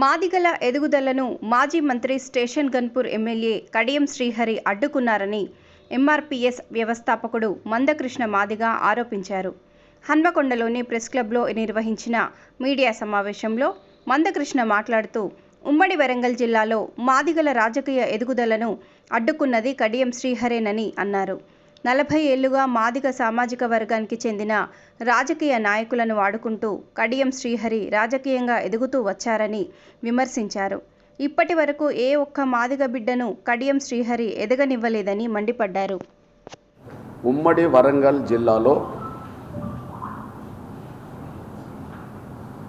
మాదిగల ఎదుగుదలను మాజీ మంత్రి స్టేషన్ గన్పూర్ ఎమ్మెల్యే కడియం శ్రీహరి అడ్డుకున్నారని ఎంఆర్పీఎస్ వ్యవస్థాపకుడు మందకృష్ణ మాదిగ ఆరోపించారు. హన్మకొండలోని ప్రెస్ క్లబ్లో నిర్వహించిన మీడియా సమావేశంలో మందకృష్ణ మాట్లాడుతూ ఉమ్మడి వరంగల్ జిల్లాలో మాదిగల రాజకీయ ఎదుగుదలను అడ్డుకున్నది కడియం శ్రీహరేనని అన్నారు. నలభై ఏళ్ళుగా మాదిగ సామాజిక వర్గానికి చెందిన రాజకీయ నాయకులను వాడుకుంటూ కడియం శ్రీహరి రాజకీయంగా ఎదుగుతూ వచ్చారని విమర్శించారు. ఇప్పటి వరకు ఏ ఒక్క మాదిగ బిడ్డను కడియం శ్రీహరి ఎదగనివ్వలేదని మండిపడ్డారు. ఉమ్మడి వరంగల్ జిల్లాలో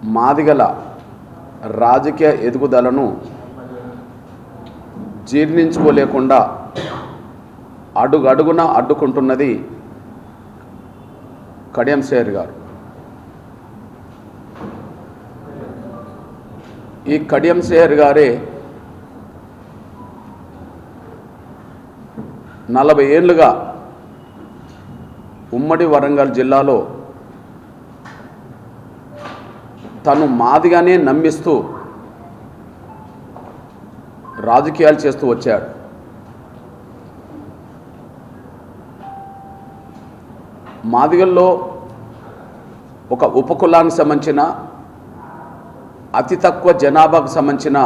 మాదిగల రాజకీయ ఎదుగుదలను జీర్ణించుకోలేకుండా అడుగడుగున అడ్డుకుంటున్నది కడియం శేర్ గారు. ఈ కడియం శేర్ గారే నలభై ఏళ్ళుగా ఉమ్మడి వరంగల్ జిల్లాలో తను మాదిగానే నమ్మిస్తూ రాజకీయాలు చేస్తూ వచ్చాడు. మాదిగల్లో ఒక ఉపకులానికి సంబంధించిన అతి తక్కువ జనాభాకు సంబంధించిన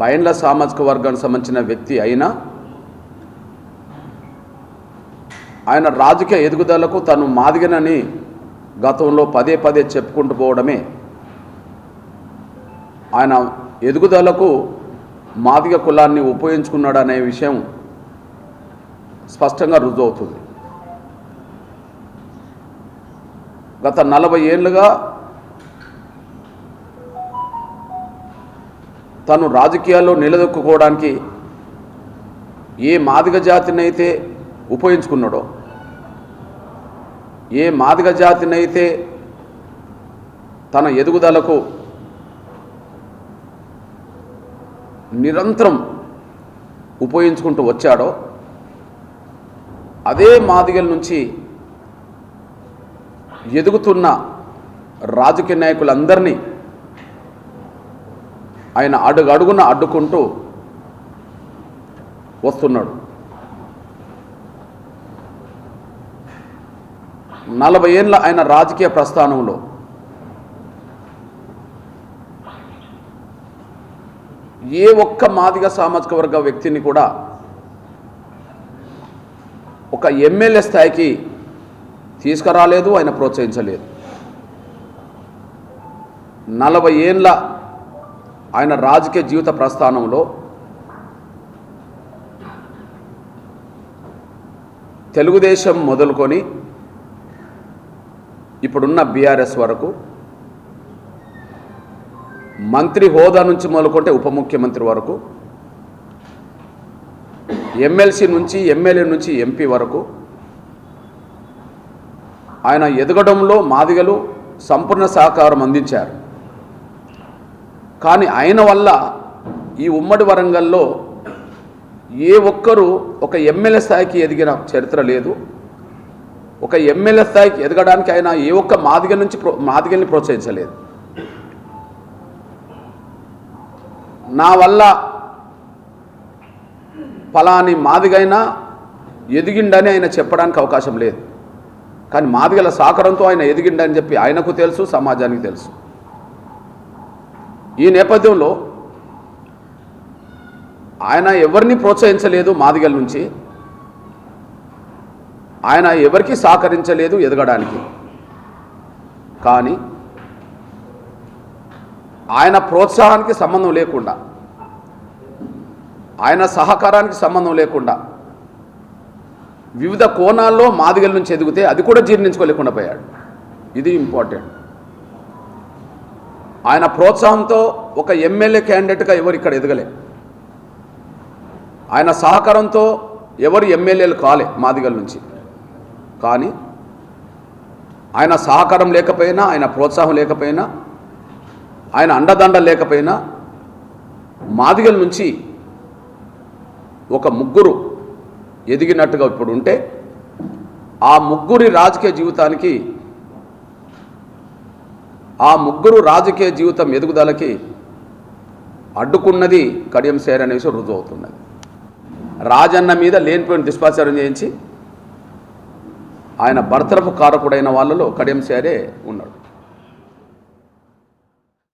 బయన్ల సామాజిక వర్గానికి సంబంధించిన వ్యక్తి అయినా ఆయన రాజకీయ ఎదుగుదలకు తను మాదిగనని గతంలో పదే పదే చెప్పుకుంటూ పోవడమే. ఆయన ఎదుగుదలకు మాదిగ కులాన్ని ఉపయోగించుకున్నాడు అనే విషయం స్పష్టంగా రుజువు అవుతుంది గత నలభై ఏళ్ళుగా తను రాజకీయాల్లో నిలదొక్కుకోవడానికి ఏ మాదిగ జాతినైతే ఉపయోగించుకున్నాడో ఏ మాదిగ జాతినైతే తన ఎదుగుదలకు నిరంతరం ఉపయోగించుకుంటూ వచ్చాడో అదే మాదిగల నుంచి ఎదుగుతున్న రాజకీయ నాయకులందరినీ ఆయన అడుగు అడుగున అడ్డుకుంటూ వస్తున్నాడు. నలభై ఏళ్ళ ఆయన రాజకీయ ప్రస్థానంలో ఏ ఒక్క మాదిగ సామాజిక వర్గ వ్యక్తిని కూడా ఒక ఎమ్మెల్యే స్థాయికి తీసుకురాలేదు ఆయన ప్రోత్సహించలేదు. నలభై ఏళ్ళ ఆయన రాజకీయ జీవిత ప్రస్థానంలో తెలుగుదేశం మొదలుకొని ఇప్పుడున్న బీఆర్ఎస్ వరకు మంత్రి హోదా నుంచి మొదలుకుంటే ఉప ముఖ్యమంత్రి వరకు ఎమ్మెల్సీ నుంచి ఎమ్మెల్యే నుంచి ఎంపీ వరకు ఆయన ఎదగడంలో మాదిగలు సంపూర్ణ సహకారం అందించారు. కానీ ఆయన వల్ల ఈ ఉమ్మడి వరంగల్లో ఏ ఒక్కరూ ఒక ఎమ్మెల్యే స్థాయికి ఎదిగిన చరిత్ర లేదు. ఒక ఎమ్మెల్యే స్థాయికి ఎదగడానికి ఆయన ఏ ఒక్క మాదిగ నుంచి ప్రో మాదిగల్ని ప్రోత్సహించలేదు. నా వల్ల ఫలాని మాదిగైనా ఎదిగిండని ఆయన చెప్పడానికి అవకాశం లేదు. కానీ మాదిగల సహకారంతో ఆయన ఎదిగిండని చెప్పి ఆయనకు తెలుసు సమాజానికి తెలుసు. ఈ నేపథ్యంలో ఆయన ఎవరిని ప్రోత్సహించలేదు మాదిగల నుంచి ఆయన ఎవరికి సహకరించలేదు ఎదగడానికి. కానీ ఆయన ప్రోత్సాహానికి సంబంధం లేకుండా ఆయన సహకారానికి సంబంధం లేకుండా వివిధ కోణాల్లో మాదిగల నుంచి ఎదిగితే అది కూడా జీర్ణించుకోలేకుండా పోయాడు. ఇది ఇంపార్టెంట్. ఆయన ప్రోత్సాహంతో ఒక ఎమ్మెల్యే క్యాండిడేట్గా ఎవరు ఇక్కడ ఎదగలే. ఆయన సహకారంతో ఎవరు ఎమ్మెల్యేలు కాలే మాదిగల నుంచి. కానీ ఆయన సహకారం లేకపోయినా ఆయన ప్రోత్సాహం లేకపోయినా ఆయన అండదండ లేకపోయినా మాదిగల నుంచి ఒక ముగ్గురు ఎదిగినట్టుగా ఇప్పుడు ఉంటే ఆ ముగ్గురి రాజకీయ జీవితానికి ఆ ముగ్గురు రాజకీయ జీవితం ఎదుగుదలకి అడ్డుకున్నది కడియం సేర్ అనేసి రుజువు అవుతున్నది. రాజన్న మీద లేనిపోయిన దుష్పాచారం చేయించి ఆయన భర్తరపు కారకుడైన వాళ్ళలో కడియం సేరే ఉన్నాడు.